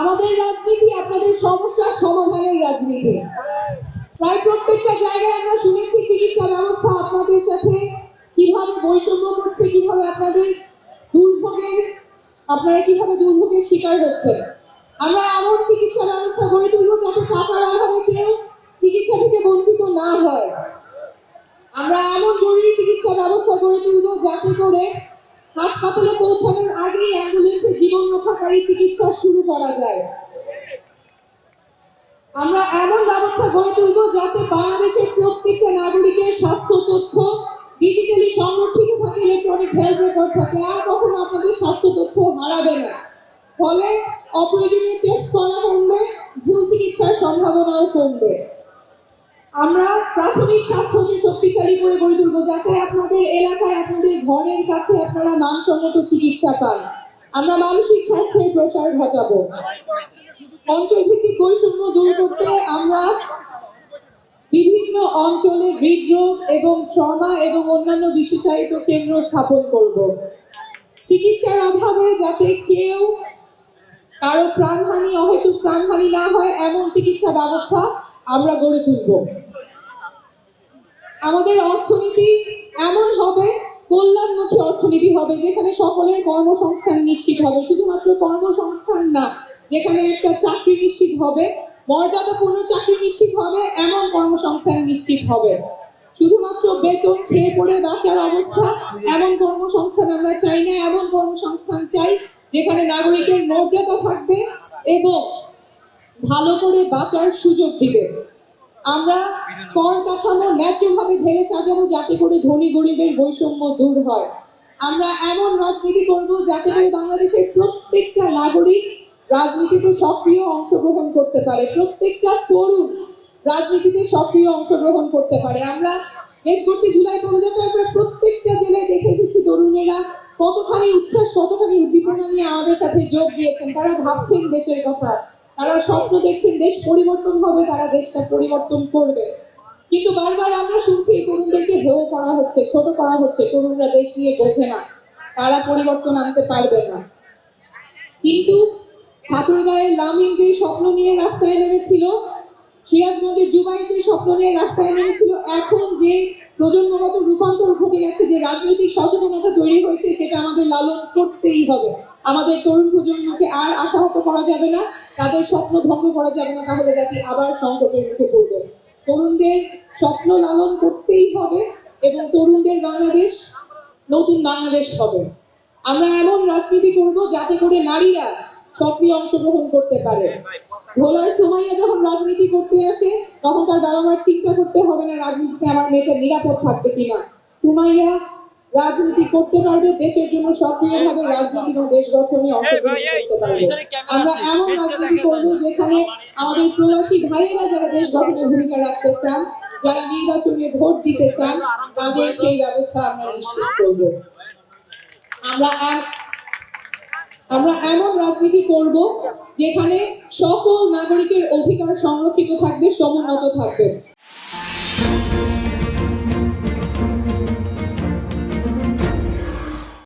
আমাদের রাজনীতি আপনাদের সমস্যার সমাধানের রাজনীতি। প্রায় প্রত্যেকটা জায়গায় আমরা শুনেছি চিকিৎসা ব্যবস্থা আপনাদের সাথে, কীভাবে বৈষম্য করছে, কীভাবে আপনাদের দুর্ভোগের, আপনারা কীভাবে দুর্ভোগের শিকার হচ্ছে আমরা এমন চিকিৎসা ব্যবস্থা গড়ে তুলবো যাতে টাকার অভাবে কেউ চিকিৎসা থেকে বঞ্চিত না হয়। আমরা এমন জরুরি চিকিৎসা ব্যবস্থা গড়ে তুলবো যাতে করে হাসপাতালে পৌঁছানোর আগেই অ্যাম্বুলেন্সে রক্ষাকারী চিকিৎসা শুরু করা যায়। আমরা এমন ব্যবস্থা গড়ে তুলবো যাতে বাংলাদেশের প্রত্যেকটা নাগরিকের স্বাস্থ্য তথ্য ডিজিটালি সংরক্ষিত থাকে ইলেকট্রনিক হেলথ রেকর্ড থাকে, আর কখনো আপনাদের স্বাস্থ্য তথ্য হারাবে না। ফলে অপ্রয়োজনীয় টেস্ট করা কমবে, ভুল চিকিৎসার সম্ভাবনাও কমবে। আমরা প্রাথমিক স্বাস্থ্যকে শক্তিশালী করে গড়ে তুলবো যাতে আপনাদের এলাকায়, আপনাদের ঘরের কাছে আপনারা মানসম্মত চিকিৎসা পান। আমরা মানসিক স্বাস্থ্যের প্রসার ঘটাবো। অঞ্চলভিত্তিক বৈষম্য দূর করতে আমরা বিভিন্ন অঞ্চলে হৃদরোগ এবং ট্রমা এবং অন্যান্য বিশেষায়িত কেন্দ্র স্থাপন করব। চিকিৎসার অভাবে যাতে কেউ কারও প্রাণহানি, অহেতুক প্রাণহানি না হয়, এমন চিকিৎসা ব্যবস্থা আমরা গড়ে তুলব। আমাদের অর্থনীতি অর্থনীতি হবে, যেখানে সকলের কর্মসংস্থান নিশ্চিত হবে। শুধুমাত্র কর্মসংস্থান না, যেখানে একটা চাকরি নিশ্চিত হবে, মর্যাদাপূর্ণ চাকরি নিশ্চিত হবে, এমন কর্মসংস্থান নিশ্চিত হবে। শুধুমাত্র বেতন খেয়ে পড়ে বাঁচার অবস্থা, এমন কর্মসংস্থান আমরা চাই না, এমন কর্মসংস্থান চাই যেখানে নাগরিকের মর্যাদা থাকবে এবং ভালো করে বাঁচার সুযোগ দিবে। আমরা কর কাঠামো ন্যায্যভাবে ঢেলে সাজাবো যাতে করে ধনী গরিবের বৈষম্য দূর হয়। আমরা এমন রাজনীতি করব যাতে করে বাংলাদেশের প্রত্যেকটা নাগরিক রাজনীতিতে সক্রিয় অংশগ্রহণ করতে পারে। প্রত্যেকটা তরুণ রাজনীতিতে সক্রিয় অংশগ্রহণ করতে পারে। আমরা দেশ করতে জুলাই পর্যন্ত আমরা প্রত্যেকটা জেলায় দেখে এসেছি তরুণেরা কতখানি উচ্ছ্বাস, কতখানি উদ্দীপনা নিয়ে আমাদের সাথে যোগ দিয়েছেন। তারা ভাবছেন দেশের কথা। তারা স্বপ্ন দেখছেন দেশ পরিবর্তন হবে, তারা দেশটা পরিবর্তন করবে। কিন্তু বারবার আমরা শুনছি, তরুণদেরকে হেয় করা হচ্ছে, ছোট করা হচ্ছে, তরুণরা দেশ নিয়ে বোঝে না, তারা পরিবর্তন আনতে পারবে না। কিন্তু ঠাকুরগাঁয়ের লামিন যে স্বপ্ন নিয়ে রাস্তায় নেমেছিল, সিরাজগঞ্জের জুবাই যে স্বপ্ন নিয়ে রাস্তায় নেমেছিল, এখন যে প্রজন্মগত রূপান্তর ঘটে গেছে, যে রাজনৈতিক সচেতনতা তৈরি হয়েছে, সেটা আমাদের লালন করতেই হবে। আমাদের তরুণ প্রজন্মকে আর আশাহত করা যাবে না, তাদের স্বপ্ন ভঙ্গ করা যাবে না, তাহলে জাতি আবার সংকটের মুখে পড়বে। তরুণদের স্বপ্ন লালন করতেই হবে এবং তরুণদের বাংলাদেশ, নতুন বাংলাদেশ হবে। আমরা এমন রাজনীতি করব যাতে করে নারীরা সক্রিয় অংশগ্রহণ করতে পারে। ভোলার সুমাইয়া যখন রাজনীতি করতে আসে, তখন তার বাবা মার চিন্তা করতে হবে না রাজনীতিতে আমার মেয়েটা নিরাপদ থাকবে কিনা। সুমাইয়া রাজনীতি করতে পারবে দেশের জন্য সক্রিয়ভাবে রাজনীতি এবং দেশ গঠনে অংশগ্রহণ করতে পারবে। আমরা এমন রাজনীতি করব যেখানে আমাদের প্রবাসী ভাইয়েরা যারা দেশ গঠনে ভূমিকা রাখতে চান যারা নির্বাচনে ভোট দিতে চান তাদের সেই ব্যবস্থা আমরা নিশ্চিত করব। আমরা আমরা এমন রাজনীতি করব যেখানে সকল নাগরিকের অধিকার সংরক্ষিত থাকবে সমুন্নত থাকবে।